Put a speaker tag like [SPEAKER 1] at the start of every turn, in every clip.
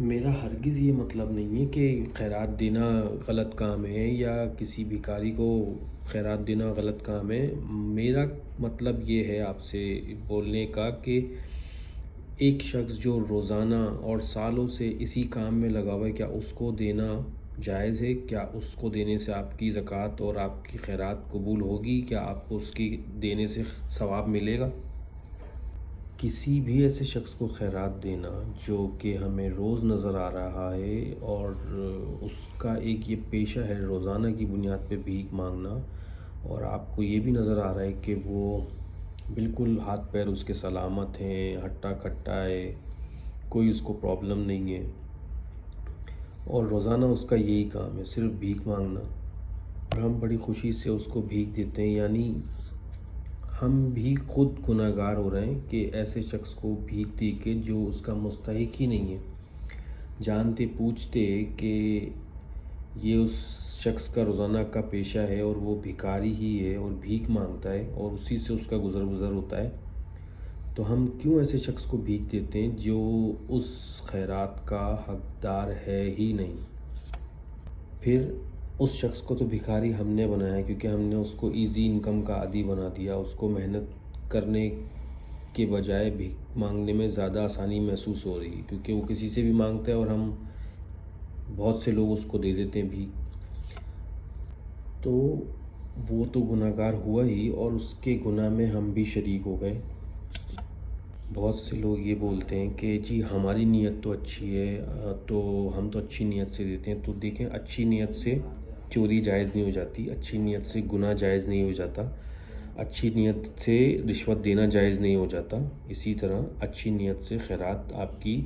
[SPEAKER 1] मेरा हरगिज़ ये मतलब नहीं है कि खैरात देना गलत काम है या किसी भिखारी को खैरात देना गलत काम है। मेरा मतलब ये है आपसे बोलने का कि एक शख्स जो रोज़ाना और सालों से इसी काम में लगा हुआ है, क्या उसको देना जायज़ है? क्या उसको देने से आपकी ज़कात और आपकी खैरात कबूल होगी? क्या आपको उसकी देने से सवाब मिलेगा? किसी भी ऐसे शख्स को खैरात देना जो कि हमें रोज़ नज़र आ रहा है और उसका एक ये पेशा है रोज़ाना की बुनियाद पे भीख मांगना और आपको ये भी नज़र आ रहा है कि वो बिल्कुल हाथ पैर उसके सलामत हैं, हट्टा खट्टा है, कोई उसको प्रॉब्लम नहीं है। और रोज़ाना उसका यही काम है, सिर्फ़ भीख मांगना। और हम बड़ी खुशी से उसको भीख देते हैं, यानी हम भी खुद गुनागार हो रहे हैं कि ऐसे शख्स को भीख दे के जो उसका मुस्तक ही नहीं है। जानते पूछते कि ये उस शख्स का रोज़ाना का पेशा है और वो भिकारी ही है और भीख माँगता है और उसी से उसका गुज़र गुज़र होता है। तो हम क्यों ऐसे शख्स को भीख देते हैं जो उस खैरात का हकदार है ही नहीं? फिर उस शख्स को तो भिखारी हमने बनाया क्योंकि हमने उसको इजी इनकम का आदि बना दिया। उसको मेहनत करने के बजाय भीख मांगने में ज़्यादा आसानी महसूस हो रही है, क्योंकि वो किसी से भी माँगता है और हम बहुत से लोग उसको दे देते हैं भीख तो वो तो गुनाहगार हुआ ही, और उसके गुनाह में हम भी शरीक हो गए। बहुत से लोग ये बोलते हैं कि, जी, हमारी नीयत तो अच्छी है तो हम तो अच्छी नीयत से देते हैं। तो देखें, अच्छी नीयत से चोरी जायज़ नहीं हो जाती, अच्छी नीयत से गुनाह जायज़ नहीं हो जाता, अच्छी नीयत से रिश्वत देना जायज़ नहीं हो जाता, इसी तरह अच्छी नीयत से खैरात आपकी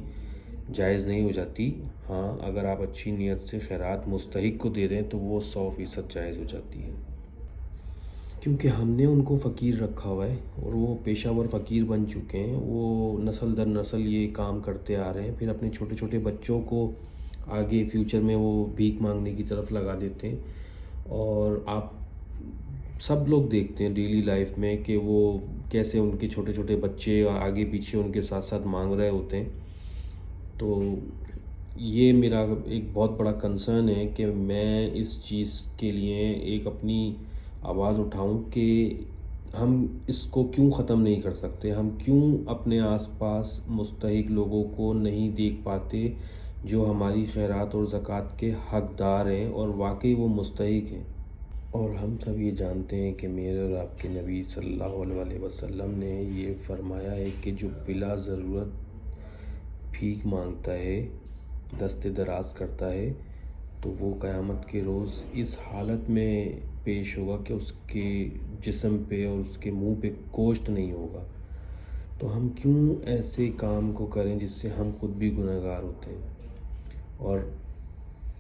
[SPEAKER 1] जायज़ नहीं हो जाती। हाँ अगर आप अच्छी नीयत से खैरात मुस्तक को दे रहे हैं तो वो सौ फ़ीसद जायज़ हो जाती है। क्योंकि हमने उनको फ़कीर रखा हुआ है, और वो पेशावर फ़कीर बन चुके हैं, वो नस्ल दर नस्ल ये काम करते आ रहे हैं। फिर अपने छोटे छोटे बच्चों को आगे फ्यूचर में वो भीख मांगने की तरफ़ लगा देते हैं। और आप सब लोग देखते हैं डेली लाइफ में कि वो कैसे उनके छोटे छोटे बच्चे और आगे पीछे उनके साथ साथ मांग रहे होते हैं। तो ये मेरा एक बहुत बड़ा कंसर्न है कि मैं इस चीज़ के लिए एक अपनी आवाज़ उठाऊं कि हम इसको क्यों ख़त्म नहीं कर सकते? हम क्यों अपने आसपास मुस्तक लोगों को नहीं देख पाते? जो हमारी खैरात और ज़क़़त के हक़दार हैं और वाकई वो मुस्तक हैं। और हम सब ये जानते हैं कि मेरे और आपके नबी अलैहि वसल्लम ने ये फ़रमाया है कि जो बिला ज़रूरत भीख माँगता है, दस्ते दराज करता है तो वो क़यामत के रोज़ इस हालत में पेश होगा कि उसके जिसम पे और उसके मुँह पे गोश्त नहीं होगा। तो हम क्यों ऐसे काम को करें जिससे हम खुद भी गुनहगार होते हैं? और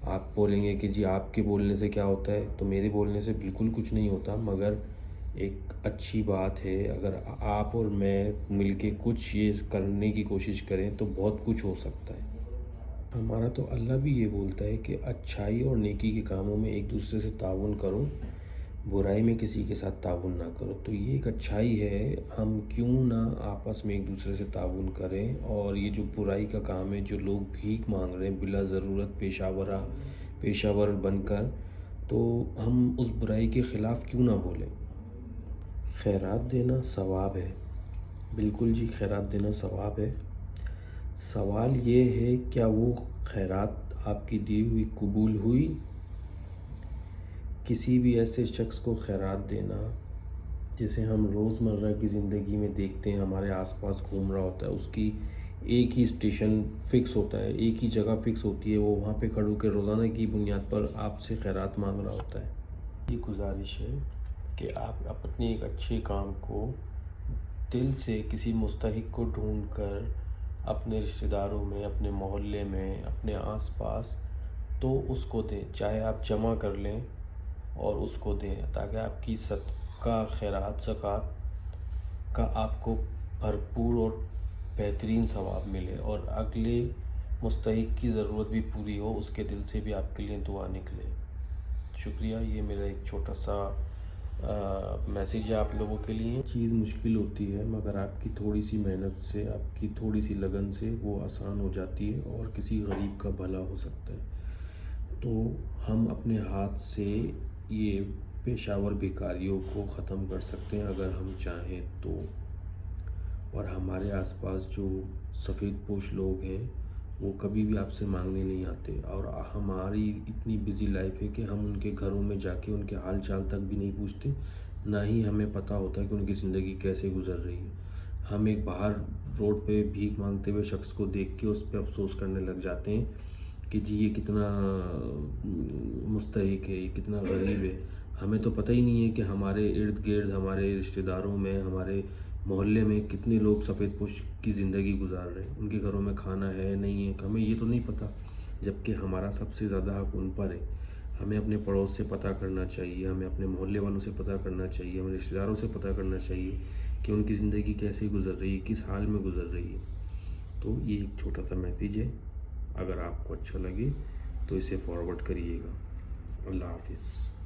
[SPEAKER 1] आप बोलेंगे कि जी, आपके बोलने से क्या होता है? तो मेरे बोलने से बिल्कुल कुछ नहीं होता, मगर एक अच्छी बात है, अगर आप और मैं मिलके कुछ ये करने की कोशिश करें तो बहुत कुछ हो सकता है। हमारा तो अल्लाह भी ये बोलता है कि अच्छाई और नेकी के कामों में एक दूसरे से ताउन करो बुराई में किसी के साथ ताउन ना करो। तो ये एक अच्छाई है, हम क्यों ना आपस में एक दूसरे से ताउन करें और ये जो बुराई का काम है, जो लोग भीख मांग रहे हैं बिला ज़रूरत पेशावरा, पेशावर बनकर तो हम उस बुराई के ख़िलाफ़ क्यों ना बोलें? खैरात देना सवाब है। बिल्कुल जी, खैरात देना सवाब है। सवाल ये है, क्या वो खैरात आपकी दी हुई कबूल हुई? किसी भी ऐसे शख्स को खैरात देना, जिसे हम रोज़मर्रा की ज़िंदगी में देखते हैं, हमारे आसपास घूम रहा होता है, उसकी एक ही स्टेशन फ़िक्स होता है, एक ही जगह फ़िक्स होती है, वो वहाँ पे खड़ो के रोज़ाना की बुनियाद पर आपसे खैरात मांग रहा होता है। ये गुजारिश है कि आप अपने एक अच्छे काम को दिल से किसी मुस्तक को ढूंढ कर अपने रिश्तेदारों में, अपने मोहल्ले में, अपने आसपास तो उसको दें, चाहे आप जमा कर लें और उसको दें, ताकि आपकी सदका खैरात, ज़क़़त का आपको भरपूर और बेहतरीन सवाब मिले और अगले मुस्तक की ज़रूरत भी पूरी हो, उसके दिल से भी आपके लिए दुआ निकले। शुक्रिया, ये मेरा एक छोटा सा मैसेज है आप लोगों के लिए। चीज़ मुश्किल होती है, मगर आपकी थोड़ी सी मेहनत से, आपकी थोड़ी सी लगन से वो आसान हो जाती है और किसी गरीब का भला हो सकता है। तो हम अपने हाथ से ये पेशावर भिखारियों को ख़त्म कर सकते हैं अगर हम चाहें तो। और हमारे आसपास जो सफ़ेद पोश लोग हैं, वो कभी भी आपसे मांगने नहीं आते। और हमारी इतनी बिज़ी लाइफ है कि हम उनके घरों में जाके उनके हाल चाल तक भी नहीं पूछते। ना ही हमें पता होता है कि उनकी ज़िंदगी कैसे गुजर रही है। हम एक बाहर रोड पे भीख मांगते हुए शख्स को देख के उस पर अफसोस करने लग जाते हैं। कि जी ये कितना मुस्तक है, ये कितना गरीब है। हमें तो पता ही नहीं है कि हमारे इर्द गिर्द, हमारे रिश्तेदारों में, हमारे मोहल्ले में कितने लोग सफ़ेद पोश की ज़िंदगी गुजार रहे हैं। उनके घरों में खाना है, नहीं है, हमें ये तो नहीं पता, जबकि हमारा सबसे ज़्यादा हक उन पर है। हमें अपने पड़ोस से पता करना चाहिए, हमें अपने मोहल्ले वालों से पता करना चाहिए, हमें रिश्तेदारों से पता करना चाहिए कि उनकी ज़िंदगी कैसे गुजर रही है, किस हाल में गुजर रही है। तो ये एक छोटा सा मैसेज है। अगर आपको अच्छा लगे तो इसे फॉरवर्ड करिएगा। अल्लाह हाफिज़।